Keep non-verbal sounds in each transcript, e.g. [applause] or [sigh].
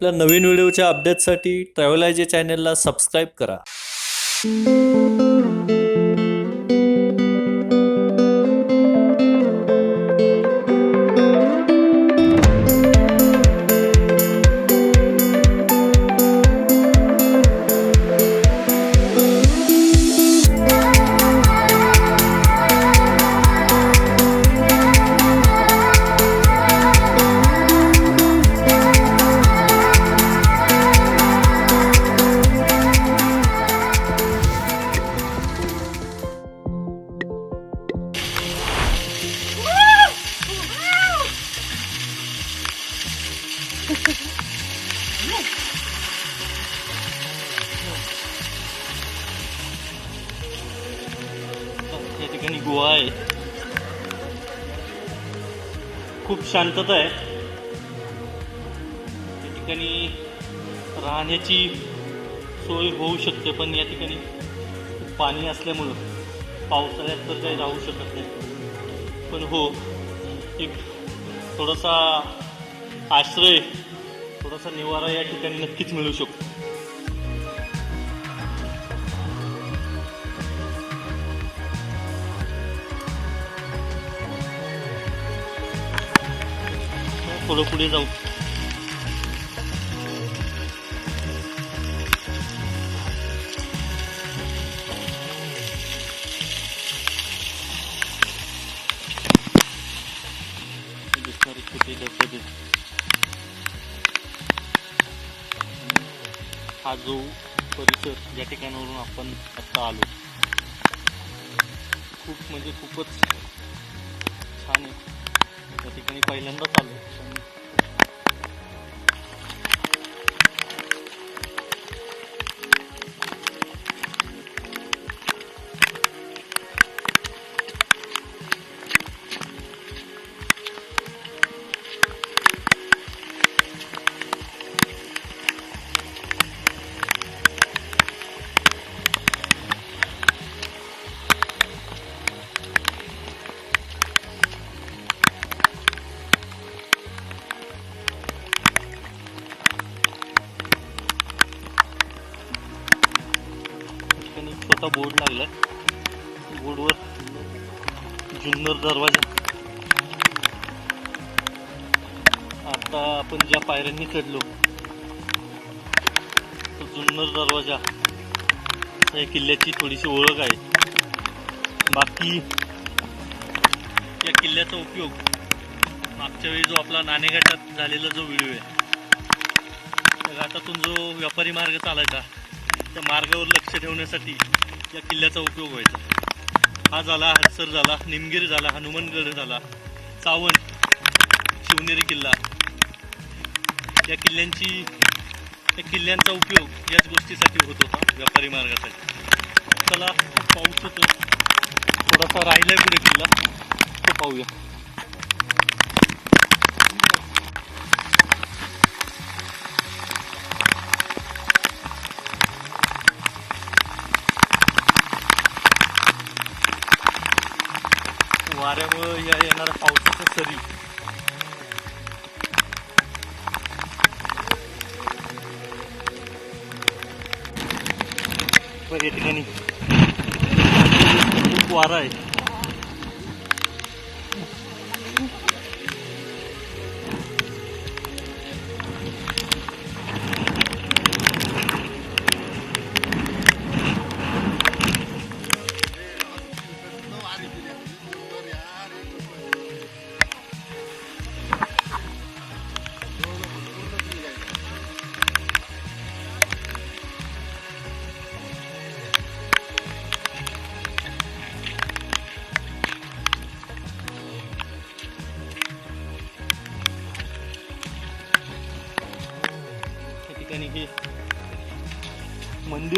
आपल्या नवीन व्हिडिओच्या अपडेटसाठी ट्रॅव्हलायजे चॅनेलला चॅनलला सबस्क्राईब करा. शांतता आहे. या ठिकाणी राहण्याची सोय होऊ शकते पण या ठिकाणी पाणी असल्यामुळं पावसाळ्यात तर काही राहू शकत नाही. पण हो एक थोडासा आश्रय थोडासा निवारा या ठिकाणी नक्कीच मिळू शकतो. थोडं पुढे जाऊ. हा जो परिसर ज्या ठिकाणावरून आपण आत्ता आलो. खूप म्हणजे खूपच छान आहे. त्या ठिकाणी पहिल्यांदाच आलो. जुन्नर जुन्नर दरवाजा. आता आपण ज्या पायऱ्यांनी चढलो तो जुन्नर दरवाजा. या किल्ल्याची थोडीशी ओळख आहे. बाकी या किल्ल्याचा उपयोग मागच्या वेळी जो आपला नाणेघाटात झालेला जो व्हिडिओ आहे त्या घाटातून जो व्यापारी मार्ग चालायचा त्या मार्गावर लक्ष ठेवण्यासाठी या किल्ल्याचा उपयोग व्हायचा. हा झाला हडसर झाला निमगीर झाला हनुमानगड झाला. चावण शिवनेरी किल्ला. या किल्ल्यांची या किल्ल्यांचा उपयोग याच गोष्टीसाठी होत होता व्यापारी मार्गासाठी. चला पाऊस होतो थोडासा राहिलाय पुढे किल्ला. तो पाहूया. येणाऱ्या पावसाच्या सरी या ठिकाणी खूप वारा आहे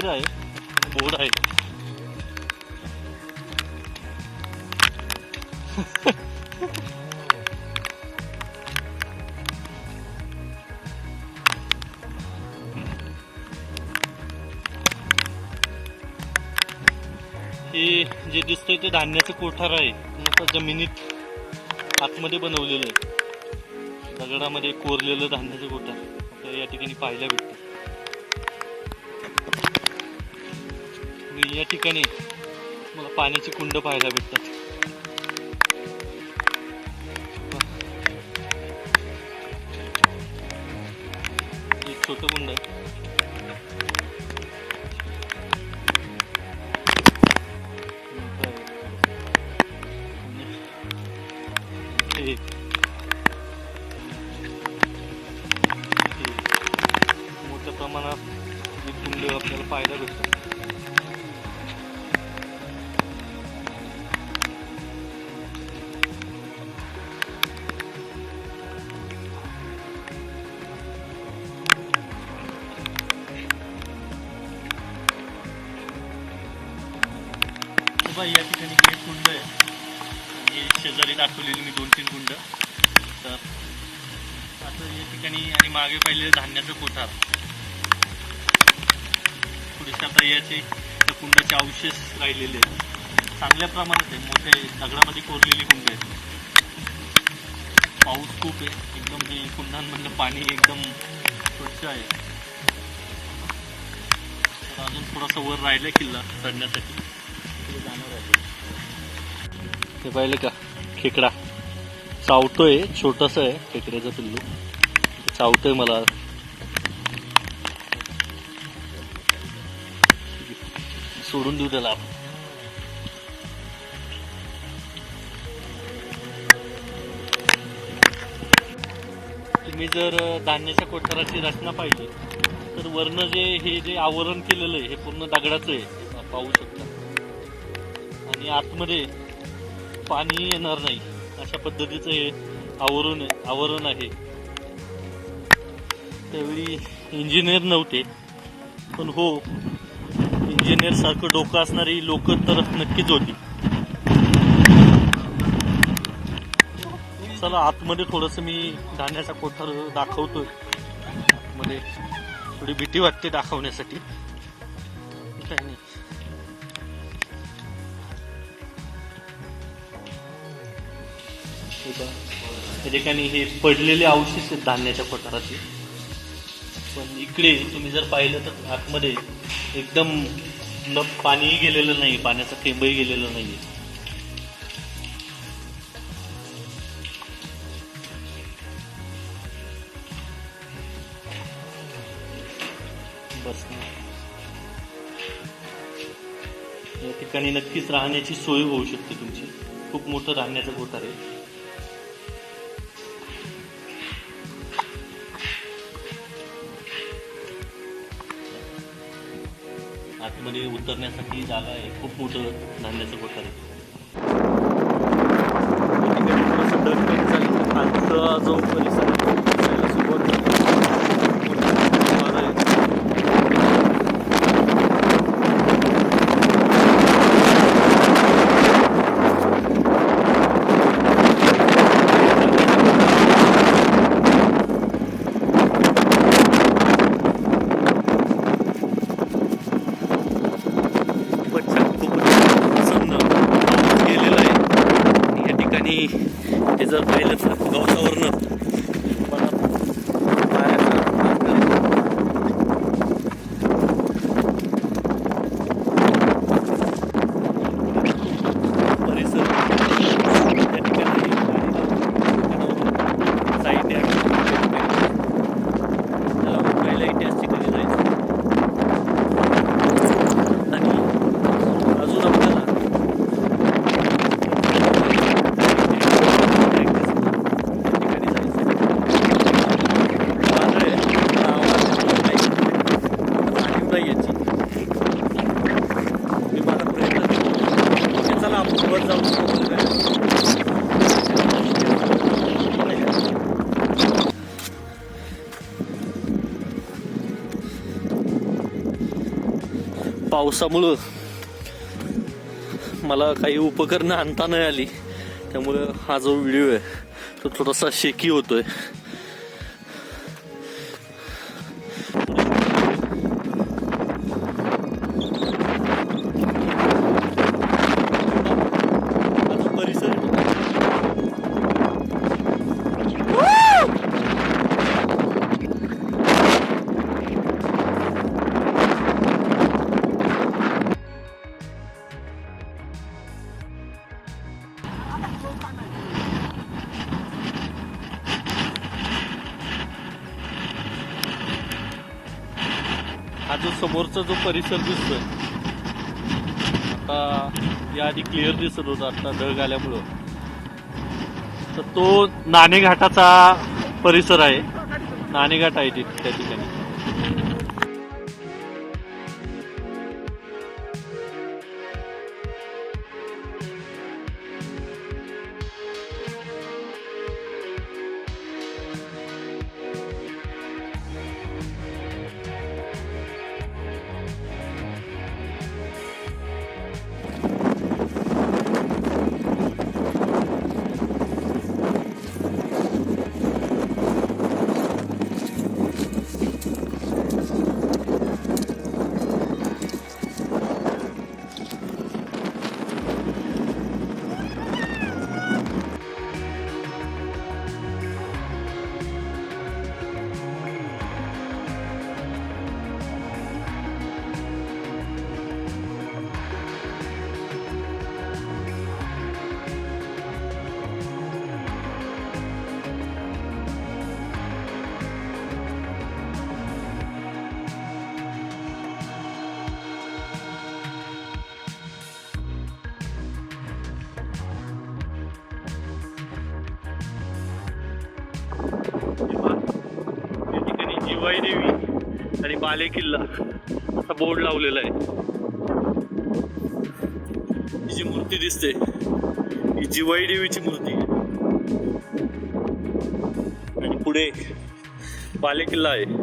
मंदिर आहे. बोर्ड आहे. हे जे दिसतंय ते धान्याचं कोठार आहे. जमिनीत आतमध्ये बनवलेलं आहे. दगडामध्ये कोरलेलं धान्याचं कोठार. आपल्याला या ठिकाणी पाहायला भेटतं. या ठिकाणी मला पाण्याची कुंड पाहायला भेटतात. एक छोटं कुंड आहे. बघा या ठिकाणी एक कुंड आहे. आणि शेजारी दाखवलेली मी दोन तीन कुंड. तर आता या ठिकाणी आणि मागे पाहिले धान्याचं कोठार. थोडीशी आता याचे त्या कुंडाचे अवशेष राहिलेले आहेत. चांगल्या प्रमाणात आहे. मोठे दगडामध्ये कोरलेली कुंड आहेत. पाऊस खूप आहे. एकदम हे कुंडांमधलं पाणी एकदम स्वच्छ आहे. तर अजून थोडासा वर राहिला किल्ला चढण्यासाठी. हे पाहिलं का? खेकडा. चावतोय छोटस आहे खेकड्याचं पिल्लू. चावतोय मला. सोडून देऊ त्याला आपण. तुम्ही जर धान्याच्या कोठाराची रचना पाहिली तर वरनं जे हे जे आवरण केलेलं आहे हे पूर्ण दगडाचं आहे. पाहू शकता. आणि आतमध्ये पाणी येणार नाही. अशा पद्धतीचं हे आवरण आहे आवरण आहे. त्यावेळी इंजिनियर नव्हते. पण हो इंजिनियर सारखं डोकं असणारी लोक तर नक्कीच होती. चला आतमध्ये थोडस मी धान्याचा कोठार दाखवतोय. मध्ये थोडी भीती वाटते दाखवण्यासाठी. काही नाही. हे या ठिकाणी हे पडलेले अवशेष आहेत धान्याच्या पठाराचे पण इकडे तुम्ही जर पाहिलं तर आतमध्ये एकदम न पाणीही गेलेलं नाही पाण्याचा थेंबही गेलेलं नाही बस या ठिकाणी नक्कीच राहण्याची सोय होऊ शकते तुमची. खूप मोठं राहण्याचं कोठार आहे. मध्ये उतरण्यासाठी जागा आहे. खूप मोठं धान्याचं कोठार आहे. जो परिसर आहे तो दिसायला सुरुवात झाली. मोठी वारं आहे. खूपच छान खूपच प्रसन्न पाऊस गेलेला आहे आणि या ठिकाणी हे जर पाहिलं तर गवतावरनं मला पायाचा त्रास झाला. परिसर या ठिकाणी साईड पहिल्या ऐतिहासिक कधी जायचं आणि अजून आपल्याला ठिकाणी जायचं वादळ आहे. आवाज येतो काही. जाणीव नाही याची मी माझा प्रयत्न करतो. की चला आपण वर जाऊन बघूया. पावसामुळं मला काही उपकरणं आणता नाही आली. त्यामुळं हा जो व्हिडिओ आहे तो थोडासा शेकी होतोय. समोरचा जो परिसर दिसतोय आता या आधी क्लिअर दिसत होता आता ढग आल्यामुळं. तर तो नाणेघाटाचा परिसर आहे. नाणेघाट आहे तिथे त्या ठिकाणी. या ठिकाणी जिवाई देवी आणि बाले किल्ला असा बोर्ड लावलेला आहे. ही जी मूर्ती दिसते ही जिवाई देवीची मूर्ती आहे. आणि पुढे बाले किल्ला आहे.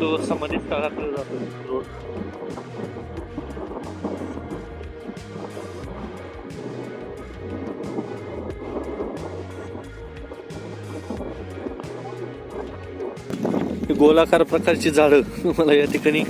तो संबंधित स्थळाकडे जातो रोड. ही गोलाकार प्रकारची झाडं [laughs] मला या ठिकाणी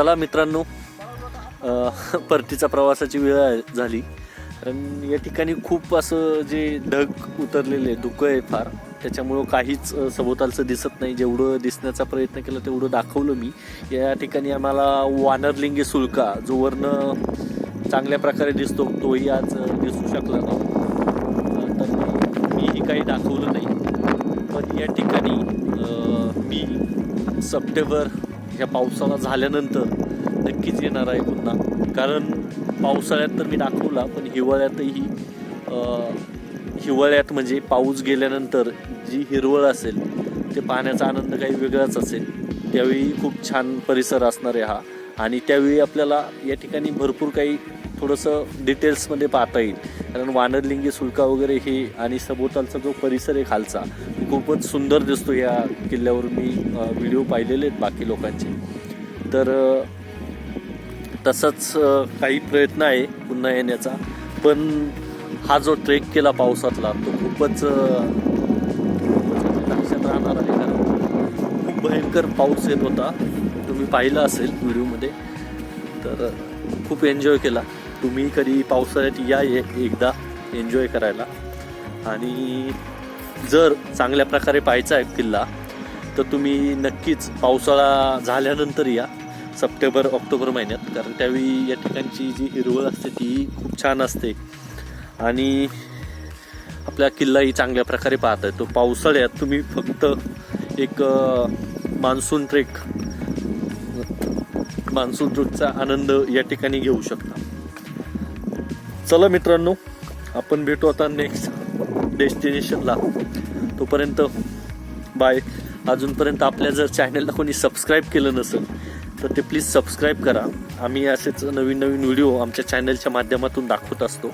चला मित्रांनो परतीचा प्रवासाची वेळ आहे- झाली. कारण या ठिकाणी खूप असं जे ढग उतरलेले धुकं आहे फार. त्याच्यामुळं काहीच सभोवतालचं दिसत नाही. जेवढं दिसण्याचा प्रयत्न केला तेवढं दाखवलं मी. या ठिकाणी आम्हाला वानरलिंगी सुलका जो वरनं चांगल्या प्रकारे दिसतो तोही आज दिसू शकला नाही. तर मीही काही दाखवलं नाही. पण या ठिकाणी मी सप्टेंबर ह्या पावसाळा झाल्यानंतर नक्कीच येणार आहे पुन्हा. कारण पावसाळ्यात तर मी दाखवला पण हिवाळ्यातही हिवाळ्यात म्हणजे पाऊस गेल्यानंतर जी हिरवळ असेल ते पाहण्याचा आनंद काही वेगळाच असेल. त्यावेळी खूप छान परिसर असणार आहे हा. आणि त्यावेळी आपल्याला या ठिकाणी भरपूर काही थोडंसं डिटेल्समध्ये पाहता येईल. कारण वानरलिंगी सुलका वगैरे हे आणि सभोवतालचा जो परिसर आहे खालचा खूपच सुंदर दिसतो या किल्ल्यावर मी व्हिडिओ पाहिलेले आहेत बाकी लोकांचे. तर तसंच काही प्रयत्न आहे पुन्हा येण्याचा. पण हा जो ट्रेक केला पावसातला तो खूपच लक्षात राहणार आहे कारण खूप भयंकर पाऊस येत होता. तुम्ही पाहिला असेल व्हिडिओमध्ये. तर खूप एन्जॉय केला. तुम्ही कधी पावसाळ्यात या एकदा एन्जॉय करायला. आणि जर चांगल्या प्रकारे पाहायचा आहे किल्ला तर तुम्ही नक्कीच पावसाळा झाल्यानंतर या सप्टेंबर ऑक्टोबर महिन्यात. कारण त्यावेळी या ठिकाणची जी हिरवळ असते ती खूप छान असते. आणि आपला किल्लाही चांगल्या प्रकारे पाहता येतो पावसाळ्यात तुम्ही फक्त एक मान्सून ट्रेक मान्सून ट्रेकचा आनंद या ठिकाणी घेऊ शकता. चला मित्रांनो आपण भेटू आता नेक्स्ट डेस्टिनेशनला. तोपर्यंत बाय. अजूनपर्यंत आपल्या जर चॅनलला कोणी सबस्क्राईब केलं नसेल तर ते प्लीज सबस्क्राईब करा. आम्ही असेच नवीन नवीन व्हिडिओ आमच्या चॅनलच्या माध्यमातून दाखवत असतो.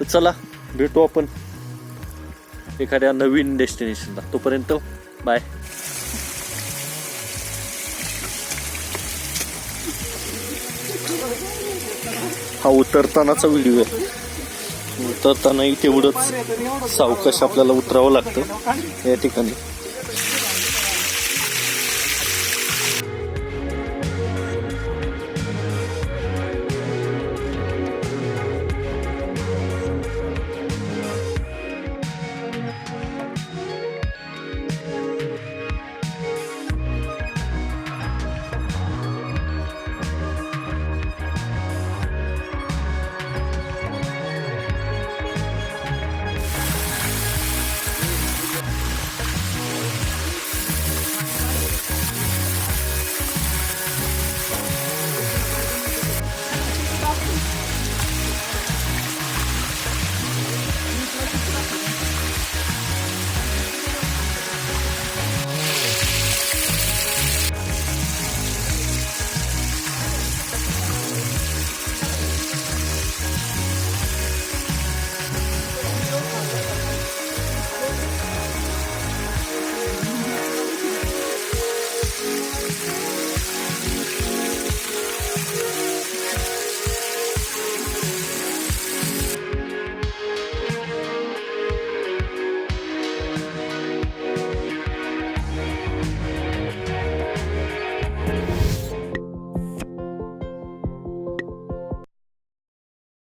तर चला भेटू आपण एखाद्या नवीन डेस्टिनेशनला. तोपर्यंत बाय. हा उतरतानाचा व्हिडिओ आहे. उतरतानाही तेवढंच सावकाश आपल्याला उतरावं लागतं या ठिकाणी.